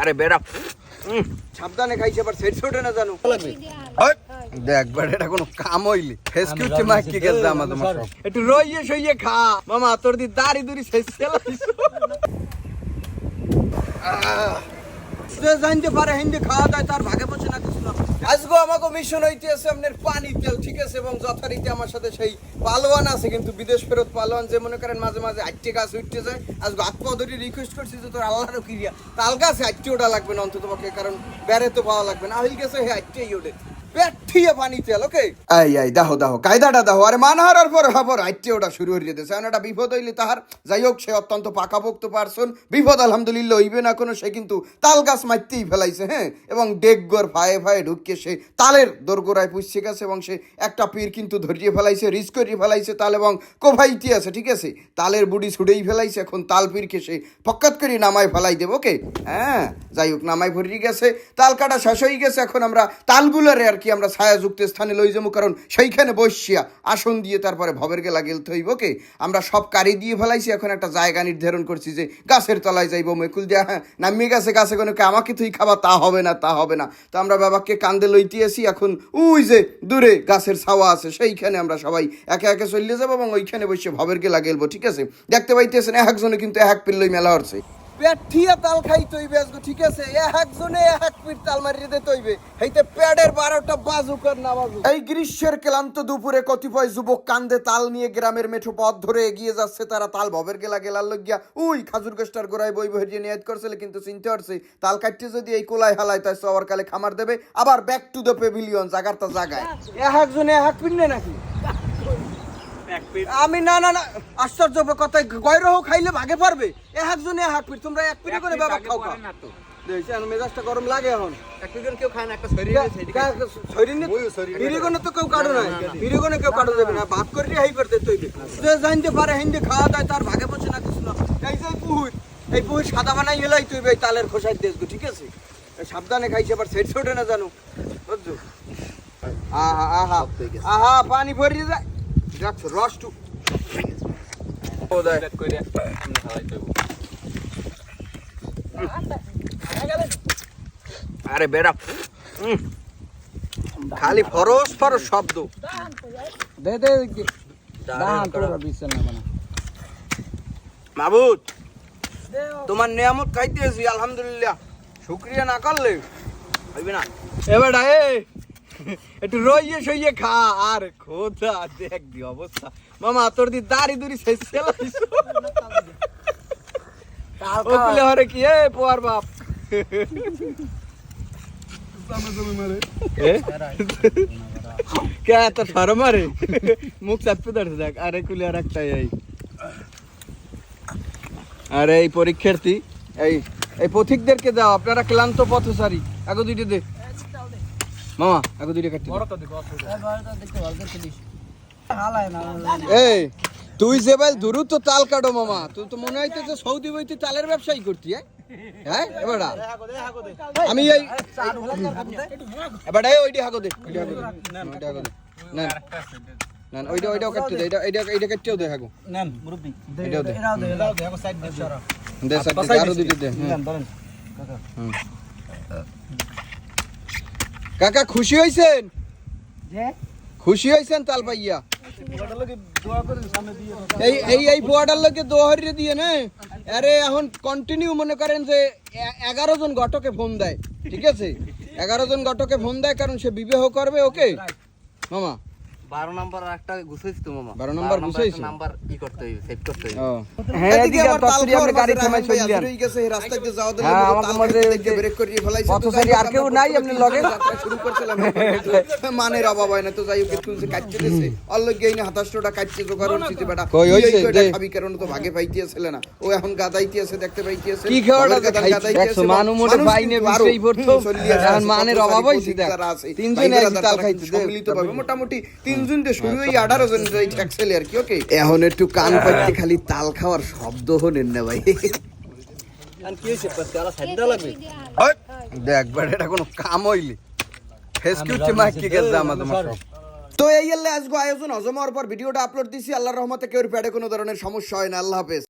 আরে বেড়া। সাবধানে খাইছে আবার সেট ওঠে না জানো। দেখ বেড়া এটা কোনো কাম হইলি। ফেস কিউচে মা কি গেছে আমাদের সব একটু রইয়ে সইয়ে খা। মামা তোর দি দাড়ি দুরি শেষ চালাইছো যে জানতে পারে হিন্দি খাওয়া দায় তার ভাগে বসে না কিছু না। মিশন হইতে আছে আপনার পানি তেল, ঠিক আছে? এবং যথারীতি আমার সাথে সেই পালোয়ান আছে, কিন্তু বিদেশ ফেরত পালোয়ান যে মনে করেন মাঝে মাঝে আটটি গাছ উঠতে যায় আজ পা ধরে রিকোয়েস্ট করছি যে তোর আল্লাহর ক্রিয়া তাল গাছে আটটি ওটা লাগবে না অন্তত পক্ষে কারণ বেড়ে তো পাওয়া লাগবে না। আহিল গেছে, হে আটটেই ওঠে। সে অত্যন্ত পাকাপোক্ত পারসন। বিপদ আলহামদুলিল্লাহ হইবে না কোনো, সে কিন্তু তাল গাছ মারতেই ফেলাইছে হ্যাঁ? এবং ডেকগর ফায়ে ফায়ে ঢুকিয়ে তালের দোরগোড়ায় পুষছে গেছে এবং সে একটা পীর কিন্তু ধরিয়ে ফেলাইছে রিস করিয়ে ফেলাইছে তাল এবং কোভাইটি আছে, ঠিক আছে? তালের বুড়ি ছুড়েই ফেলাইছে, এখন তাল পীরকে সে পক্কাত করে নামায় ফেলাই দেবো, ওকে? হ্যাঁ যাই হোক, নামায় ভরিয়ে গেছে। তাল কাটা শেষ হয়ে গেছে, এখন আমরা তালগুলারে আর কি আমরা ছায়াযুক্ত স্থানে লই যাব? কারণ সেইখানে বসিয়া আসন দিয়ে তারপরে ভবের গেলা গেলতে হইব ওকে আমরা সব কারি দিয়ে ফেলাইছি, এখন একটা জায়গা নির্ধারণ করছি যে গাছের তলায় যাইবো মেকুল দিয়া। হ্যাঁ নামিয়ে গেছে গাছে কোনো আমাকে তুই খাবা, তা হবে না, তা হবে না। তো আমরা বাবাকে কান্দে লইতে আসি, এখন উই যে দূরে গাছের ছাওয়া আছে, সেইখানে আমরা সবাই একে একে চলে যাব এবং ওইখানে বসে ভবের গেলা গেলবো, ঠিক আছে? দেখতে পাইতেছেন একজনে কিন্তু এক পিল্লই মেলা হচ্ছে। পেঠিয়া তাল খাই তৈবে আজকে ঠিক আছে? একজনে এক পিঠ তাল মারিয়ে দে তৈবে হেইতে প্যাডের বারোটা না এই গ্রীষ্মের ক্লান্ত দুপুরে কতিপয় যুবক কান্দে তাল নিয়ে গ্রামের মেঠো পথ ধরে এগিয়ে যাচ্ছে। তারা তাল ভবের গেলা গেলার লगिया উই খাজুর গাছটার গোড়ায় বই বহিয়ে নিয়ত করছিল কিন্তু চিনতে পারছে তাল কাটতে যদি এই কোলায় হালায় তাই সবার কালে খামার দেবে। আবার ব্যাক টু দ্য পেভিলিয়ন জাগার তা জাগায় একজনে এক পিঠ নাকি? আমি না না না আশ্চর্য কথা গয়রহ খাইলে ভাগে পারবে। একজনে এক পিঠ তোমরা এক পিঠে করে বাবা খাও খাও। মেজাজটা গরম লাগে এখন। কেউ খায় না একটা বিরিগনে তো। কেউ কাটো বিরিগনে কেউ কাটো না ভাত করে হাই করতে তৈবে যে জানতে পারে হিন্দি খাওয়া দায় তার ভাগে বসে না কিছু না। এই যে পুহুর। এই পুহুর সাদা বানাই গেলাই তুই এই তালের খোসাই দেশ ঠিক আছে? সাবধানে খাইছে আবার সেট ওঠে না জানো। বুঝছ? আহা আহা আহা পানি ভরিয়ে যায়। দেখছ রস টু ও দেয় আরে বেড়া। খালি ফরস ফরস শব্দ। দে দে দান তোরা বিছানা না বানা। মাবুদ তোমার নিয়ামত খাইতেছি আলহামদুলিল্লাহ। শুক্রিয়া না করলে হইবে না। এবার এ। একটু রইয়ে সইয়ে খা, আর খোদা, দেখ দি অবস্থা। মামা, তোর দি দাড়ি দুড়ি শেষ চালাইছো ও কুলে হরে কি, এ, পোয়ার বাপ। কুলে আর একটাই, এই। আরে এই পরীক্ষার্থী, এই এই পথিকদেরকে দাও, আপনারা ক্লান্ত পথচারী। আগে দুইটা দে। মামা আগে দুইটা কাটতে। এই তুই যে ভাই দ্রুত তাল কাটো মামা তুই তো মনে হইতেছে সৌদি বইতে তালের ব্যবসায়ী করতি হ্যাঁ? হ্যাঁ এবার আমি এই এবার ওইটা হাগো দে ওইটা হাগো দে ওইটা হাগো দে। না না ওইটা ওইটাও কাটতে দে এটা এইটা এইটা কাটতেও দে হাগো। নেন মুরব্বি। এটাও দে। দে এরাও দে এখন সাইড দে সরা দে স্যার আরও দুইটা দে হুম। হুম। কাকা খুশি হইছেন খুশি হয়েছেন তাল পাইয়া? এই এই এই বোয়াটার লোকে দোহারিয়ে দিয়ে না? আরে এখন কন্টিনিউ মনে করেন যে এগারো জন ঘটকে ফোন দেয় ঠিক আছে? এগারো জন ঘটকে ফোন দেয় কারণ সে বিবাহ করবে ওকে? মামা। বারো নাম্বার একটা গুছাইছি তো মামা বারো নাম্বার গুছাইছো? নাম্বার ই করতে হইবে সেভ করতে হইবে ও হ্যাঁ, এদিকে এদিকে আবার আবার তাল তাল খাওয়ার খাওয়ার গাড়ি থামাই রাহান ভাই চলিয়ান আজুরি এই রাস্তায় দিয়ে যাওয়া দিলে হ্যাঁ, বলে মধ্যে খাইতে যে দেখে ব্রেক করিয়ে ফেলাইছে, তো পথচারী আর কেউ নাই প্রথমে লগে? শুরু করছিলাম মানের অভাব হয় না তো যাই হোক একটু কাটতে দিছে হাতাশটা কাটছে তো কারণ সিতে বেটা কই হইছে? কইটা খাবি কারণ তো ভাগে পাইতেছিল না ও এখন গাদাইতে আছে দেখতে কি খাওয়াটা? গাদাইতে আছে, মানু মোটে বাইনে কিন্তু পড়তো। এখন তিনজনে তাল খাইতে। মোটামুটি শুরু হই আঠারো জন আর কি ওকে এখন একটু কান পাইতে খালি তাল খাওয়ার শব্দ হনেন না ভাই। এটা কোনো কাম হইলি। ফেস কিউচে মাইক কি গেছে আমাদের সব তো এই এলে আজকে আয়োজন হজম হওয়ার পর ভিডিওটা আপলোড দিছি আল্লাহর রহমতে কেউ প্যাডে কোনো ধরনের সমস্যা হয় না আল্লাহ হাফেজ।